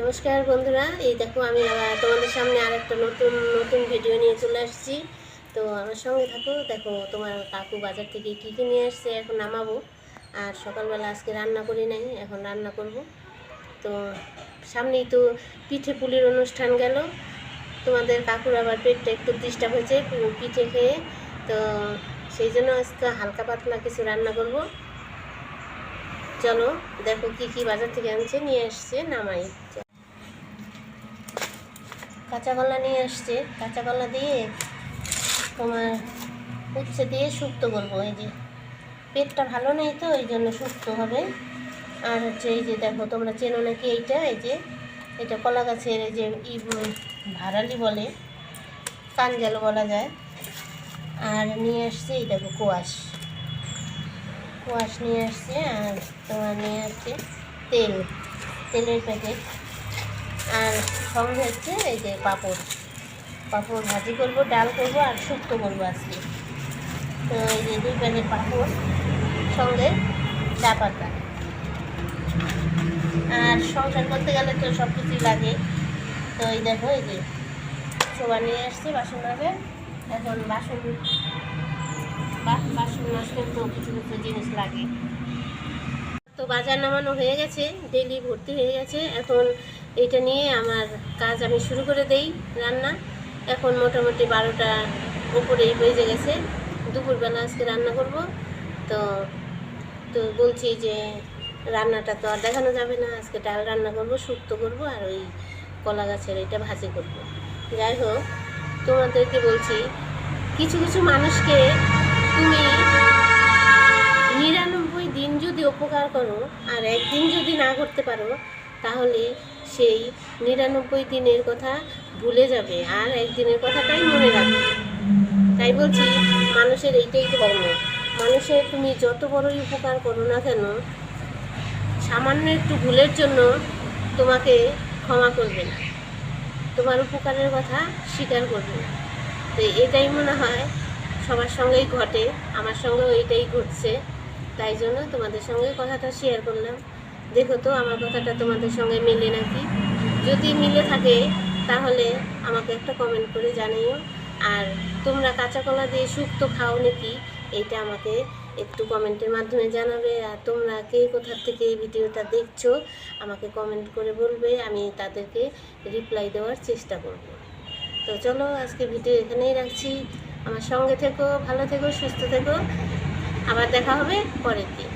নমস্কার বন্ধুরা, এই দেখো আমি তোমাদের সামনে আর একটা নতুন নতুন ভিডিও নিয়ে চলে আসছি। তো আমার সঙ্গে থাকো, দেখো তোমার কাকু বাজার থেকে কী কী নিয়ে আসছে, এখন নামাবো। আর সকালবেলা আজকে রান্না করি নাই, এখন রান্না করব। তো সামনেই তো পিঠে পুলির অনুষ্ঠান গেল। তোমাদের কাকুর আবার পেটটা একটু ডিস্টার্ব হয়েছে পিঠে খেয়ে। তো সেই জন্য আজকে হালকা পাতলা কিছু রান্না করব। চলো, দেখো কি কি বাজার থেকে আনছে, নিয়ে আসছে, নামাই। কাঁচা কলা নিয়ে আসছে। কাঁচা কলা দিয়ে তোমার উচ্ছে দিয়ে শুক্তো করব। এই যে পেটটা ভালো নেই তো, এই জন্য শুক্তো হবে। আর হচ্ছে এই যে দেখো, তোমরা চেনো নাকি এইটা? এই যে এটা কলা গাছের এই যে ই ভাড়ালি বলে কানজাল বলা যায়। আর নিয়ে আসছে এই দেখো কোয়াশ। কোয়াশ নিয়ে আসছে আর তোমার নিয়ে আসছে তেল। তেলের প্যাকেট। সঙ্গে হচ্ছে এই যে পাঁপড়। পাঁপড় ভাজি করব, ডাল করব আর শুক্তো করব আজকে। তো এই যে দুই প্যাকেট পাঁপড়, সঙ্গে চা পাতা আর সংসার করতে গেলে তো সব কিছুই লাগে। তো এই দেখো, এই যে সবার নিয়ে আসছে বাসন হবে এখন বাসন বাসন মাসনের তো কিছু কিছু জিনিস লাগে। তো বাজার নামানো হয়ে গেছে ডেলি ভর্তি হয়ে গেছে। এখন এটা নিয়ে আমার কাজ আমি শুরু করে দেই রান্না। এখন মোটামুটি বারোটা উপরেই বেজে গেছে। দুপুরবেলা আজকে রান্না করব। তো তো বলছি যে রান্নাটা তো আর দেখানো যাবে না। আজকে ডাল রান্না করব, শুক্তো করব আর ওই কলা গাছের এটা ভাজি করব। যাই হোক, তোমাদেরকে বলছি, কিছু কিছু মানুষকে তুমি যদি উপকার করো আর একদিন যদি না করতে পারো, তাহলে সেই নিরানব্বই দিনের কথা ভুলে যাবে আর একদিনের কথাটাই মনে রাখবে। তাই বলছি, মানুষের এইটাই ধর্ম মানুষের তুমি যত বড়ই উপকার করো না কেন, সামান্য একটু ভুলের জন্য তোমাকে ক্ষমা করবে না। তোমার উপকারের কথা স্বীকার করবে না। তো এটাই মনে হয় সবার সঙ্গেই ঘটে, আমার সঙ্গেও এইটাই ঘটছে। তাই জন্য তোমাদের সঙ্গে কথাটা শেয়ার করলাম। দেখো তো, আমার কথাটা তোমাদের সঙ্গে মিলে নাকি? যদি মিলে থাকে, তাহলে আমাকে একটা কমেন্ট করে জানিও। আর তোমরা কাঁচা কলা দিয়ে শুক্তো খাও নাকি এইটা আমাকে একটু কমেন্টের মাধ্যমে জানাবে। আর তোমরা কে কোথার থেকে এই ভিডিওটা দেখছ, আমাকে কমেন্ট করে বলবে। আমি তাদেরকে রিপ্লাই দেওয়ার চেষ্টা করব। তো চলো, আজকে ভিডিও এখানেই রাখছি। আমার সঙ্গে থেকো, ভালো থেকো, সুস্থ থেকো। আবার দেখা হবে পরের দিন।